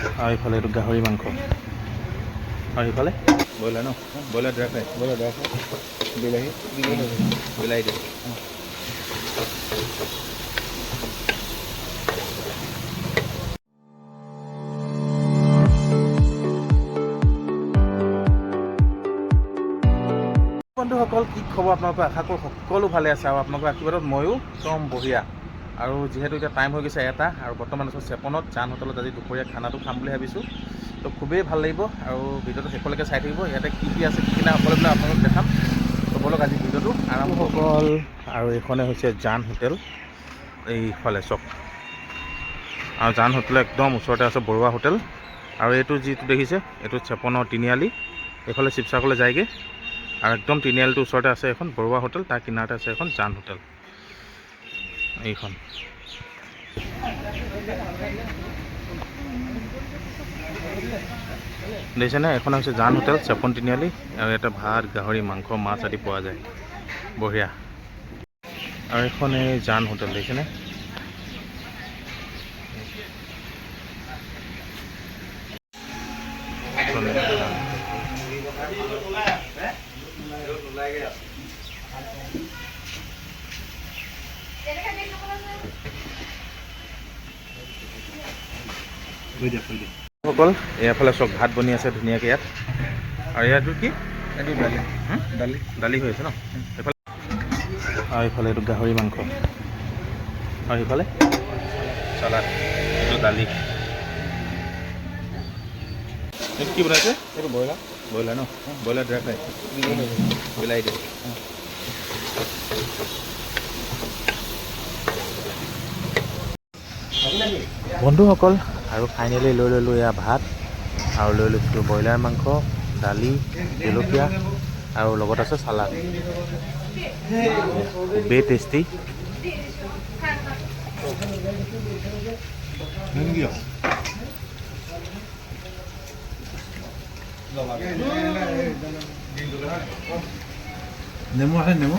আৰু এইফালে এইটো গাহৰি মাংস। আৰু এইফালে? ব্ৰইলাৰ ন? ব্ৰইলাৰ ড্ৰাই ফ্ৰাই বলে দেখো বিলাহী। বিলাহী দিম। বন্ধুসকল কি খবৰ আপোনালোকৰ? আশা কৰোঁ সকলো ভালে আছে আৰু আপোনালোকৰ আশীৰ্বাদত ময়ো একদম বঢ়িয়া। আৰু যিহেতু এতিয়া টাইম হৈ গৈছে এটা আৰু বৰ্তমান আছোঁ চেপনত জান হোটেলত আজি দুপৰীয়া খানাটো খাম বুলি ভাবিছোঁ। তো খুবেই ভালো লাগিব আৰু ভিডিঅ'টো শেষলৈকে চাই থাকিব। ইয়াতে কি কি আছে, কি কি নাই সকলোবিলাক আপোনালোকক দেখাম। তো ব'লক আজি ভিডিঅ'টো আৰম্ভ হ'ল আৰু এইখনে হৈছে জান হোটেল। এইফালে, চক। আৰু জান হোটেল একদম ওচৰতে আছে বৰুৱা হোটেল। আৰু এইটো যিটো দেখিছে, এইটো চেপনৰ তিনিআলি। এইফালে শিৱসাগৰলৈ যায়গৈ। আৰু একদম তিনিআলিটোৰ ওচৰতে আছে এখন বৰুৱা হোটেল, তাৰ কিনাৰতে আছে এখন জান হোটেল। এইখন। দেখিছেনে এখন হৈছে জান হোটেল চেপন তিনিআলি আৰু এটা ভাত, গাহৰি, মাংস, মাছ আদি পোৱা যায়। বঢ়িয়া। আৰু এখন এই জান হোটেল দেখিছেনে এইখন এই জান সকল? এইফালে চব ভাত বনি আছে ধুনীয়াকৈ ইয়াত। আৰু ইয়াতো কি? এইটো দালি। দালি। দালি হৈ আছে ন? এইফালে আৰু এইফালে এইটো গাহৰি মাংস। আৰু সেইফালে চালাড এইটো দালি। এইটো কি বনাইছে? এইটো ব্ৰইলাৰ। ব্ৰইলাৰ ন? ব্ৰইলাৰ ড্ৰাই ফ্ৰাই বিলাহী দিম বন্ধুসকল আৰু ফাইনেলি লৈ ল'লোঁ এয়া ভাত আৰু লৈ লৈছোঁ ব্ৰইলাৰ মাংস দালি জলকীয়া আৰু লগত আছে চালাড। খুবেই টেষ্টি নেমু আছে নেমু?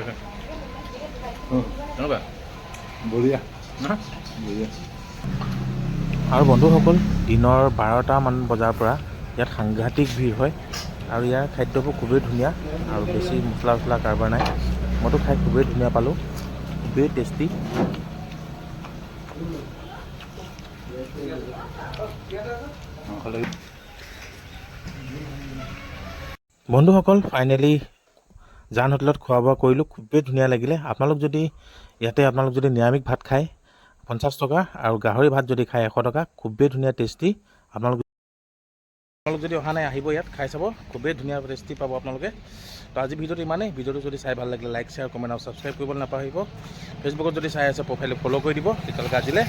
আছে কেনেকুৱা বঢ়িয়া বঢ়িয়া আৰু বন্ধুসকল দিনৰ বাৰটামান বজাৰ পৰা ইয়াত সাংঘাতিক ভিৰ হয় আৰু ইয়াৰ খাদ্যবোৰ খুবেই ধুনীয়া আৰু বেছি মছলা চছলা কাৰোবাৰ নাই। মইতো খাই খুবেই ধুনীয়া পালোঁ খুবেই টেষ্টি বন্ধুসকল ফাইনেলি জান হোটেলত খোৱা বোৱা কৰিলোঁ খুবেই ধুনীয়া লাগিলে। আপোনালোক যদি ইয়াতে আপোনালোক যদি নিৰামিষ ভাত খায় পঞ্চাছ টকা আৰু গাহৰি ভাত যদি খায় এশ টকা খুবেই ধুনীয়া টেষ্টি আপোনালোক আপোনালোক যদি অহা নাই আহিব ইয়াত খাই চাব খুবেই ধুনীয়া টেষ্টি পাব আপোনালোকে। তো আজি ভিডিঅ'টো ইমানেই। ভিডিঅ'টো যদি চাই ভাল লাগিলে লাইক শ্বেয়াৰ কমেণ্ট আৰু ছাবস্ক্ৰাইব কৰিবলৈ নাপাহৰিব। ফেচবুকত যদি চাই আছে প্ৰফাইলটো ফ'ল' কৰি দিব। তেতিয়ালৈকে আজিলৈ